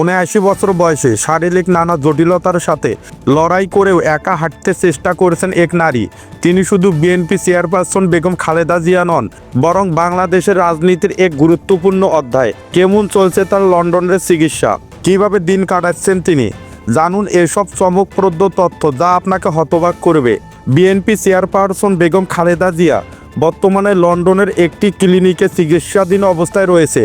উনআশি বছর বয়সে শারীরিক নানা জটিলতার সাথে লড়াই করেও একা হাঁটতে চেষ্টা করেছেন এক নারী। তিনি শুধু বিএনপি চেয়ারপারসন বেগম খালেদা জিয়া নন, বরং বাংলাদেশের রাজনীতির এক গুরুত্বপূর্ণ অধ্যায়, কেমন চলছে তার লন্ডনের চিকিৎসা, কীভাবে দিন কাটাচ্ছেন তিনি? জানুন এসব চমকপ্রদ তথ্য যা আপনাকে হতবাক করবে। বিএনপি চেয়ারপারসন বেগম খালেদা জিয়া বর্তমানে লন্ডনের একটি ক্লিনিকে চিকিৎসাধীন অবস্থায় রয়েছে।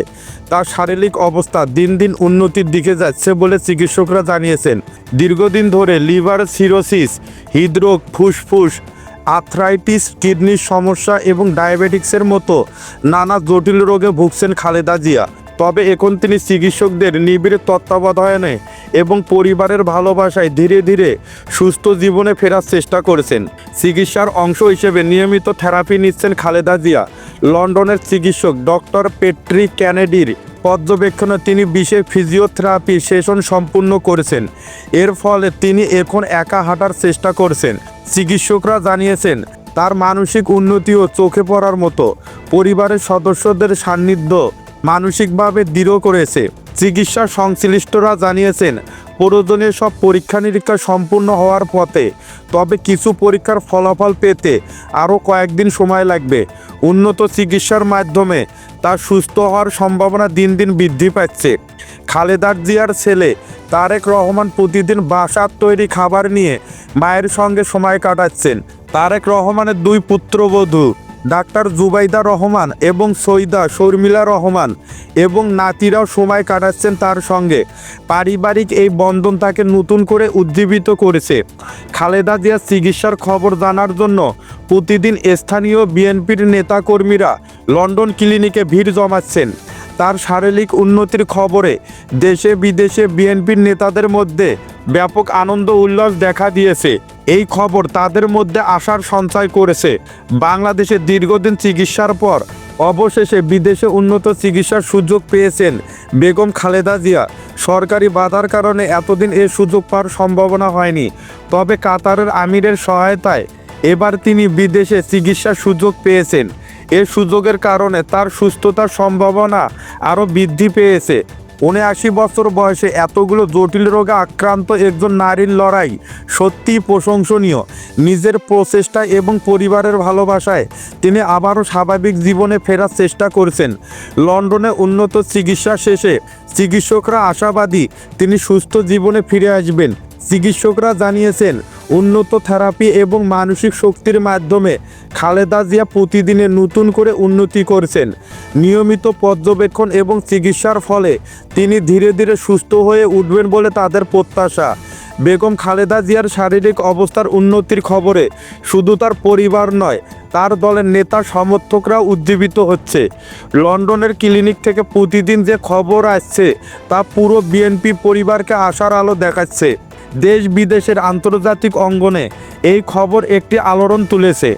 তার শারীরিক অবস্থা দিন দিন উন্নতির দিকে যাচ্ছে বলে চিকিৎসকরা জানিয়েছেন। দীর্ঘদিন ধরে লিভার সিরোসিস, হৃদরোগ, ফুসফুস, আর্থ্রাইটিস, কিডনির সমস্যা এবং ডায়াবেটিক্সের মতো নানা জটিল রোগে ভুগছেন খালেদা জিয়া। তবে এখন তিনি চিকিৎসকদের নিবিড় তত্ত্বাবধানে এবং পরিবারের ভালোবাসায় ধীরে ধীরে সুস্থ জীবনে ফেরার চেষ্টা করেছেন। চিকিৎসার অংশ হিসেবে নিয়মিত থেরাপি নিচ্ছেন খালেদা জিয়া। লন্ডনের চিকিৎসক ডক্টর পেট্রিক ক্যানেডির পর্যবেক্ষণে তিনি বিশেষ ফিজিওথেরাপি সেশন সম্পূর্ণ করেছেন। এর ফলে তিনি এখন একা হাঁটার চেষ্টা করছেন। চিকিৎসকরা জানিয়েছেন, তার মানসিক উন্নতিও চোখে পড়ার মতো। পরিবারের সদস্যদের সান্নিধ্য মানসিকভাবে দৃঢ় করেছে। চিকিৎসা সংশ্লিষ্টরা জানিয়েছেন, প্রয়োজনীয় সব পরীক্ষা নিরীক্ষা সম্পূর্ণ হওয়ার পথে, তবে কিছু পরীক্ষার ফলাফল পেতে আরও কয়েকদিন সময় লাগবে। উন্নত চিকিৎসার মাধ্যমে তার সুস্থ হওয়ার সম্ভাবনা দিন দিন বৃদ্ধি পাচ্ছে। খালেদার জিয়ার ছেলে তারেক রহমান প্রতিদিন বাসার তৈরি খাবার নিয়ে মায়ের সঙ্গে সময় কাটাচ্ছেন। তারেক রহমানের দুই পুত্রবধূ। ডাক্তার জুবাইদা রহমান এবং সৈদা শর্মিলা রহমান এবং নাতিরাও সময় কাটাচ্ছেন তার সঙ্গে। পারিবারিক এই বন্ধন তাকে নতুন করে উজ্জীবিত করেছে। খালেদা জিয়ার চিকিৎসার খবর জানার জন্য প্রতিদিন স্থানীয় বিএনপির নেতাকর্মীরা লন্ডন ক্লিনিকে ভিড় জমাচ্ছেন। তার শারীরিক উন্নতির খবরে দেশে বিদেশে বিএনপির নেতাদের মধ্যে ব্যাপক আনন্দ উল্লাস দেখা দিয়েছে। এই খবর তাদের মধ্যে আশার সঞ্চয় করেছে। বাংলাদেশে দীর্ঘদিন চিকিৎসার পর অবশেষে বিদেশে উন্নত চিকিৎসার সুযোগ পেয়েছেন বেগম খালেদা জিয়া। সরকারি বাধার কারণে এতদিন এ সুযোগ পাওয়ার সম্ভাবনা হয়নি। তবে কাতারের আমিরের সহায়তায় এবার তিনি বিদেশে চিকিৎসার সুযোগ পেয়েছেন। এ সুযোগের কারণে তার সুস্থতার সম্ভাবনা আরও বৃদ্ধি পেয়েছে। উনআশি বছর বয়সে এতগুলো জটিল রোগে আক্রান্ত একজন নারীর লড়াই সত্যিই প্রশংসনীয়। নিজের প্রচেষ্টা এবং পরিবারের ভালোবাসায় তিনি আবারও স্বাভাবিক জীবনে ফেরার চেষ্টা করছেন। লন্ডনে উন্নত চিকিৎসা শেষে চিকিৎসকরা আশাবাদী তিনি সুস্থ জীবনে ফিরে আসবেন। চিকিৎসকরা জানিয়েছেন উন্নত থেরাপি এবং মানসিক শক্তির মাধ্যমে খালেদা জিয়া প্রতিদিনে নতুন করে উন্নতি করছেন। নিয়মিত পর্যবেক্ষণ এবং চিকিৎসার ফলে তিনি ধীরে ধীরে সুস্থ হয়ে উঠবেন বলে তাদের প্রত্যাশা। বেগম খালেদা জিয়ার শারীরিক অবস্থার উন্নতির খবরে শুধু তার পরিবার নয়, তার দলের নেতা সমর্থকরা উজ্জীবিত হচ্ছে। লন্ডনের ক্লিনিক থেকে প্রতিদিন যে খবর আসছে, তা পুরো বিএনপি পরিবারকে আশার আলো দেখাচ্ছে। দেশ বিদেশের আন্তর্জাতিক অঙ্গনে এই খবর একটি আলোড়ন তুলেছে।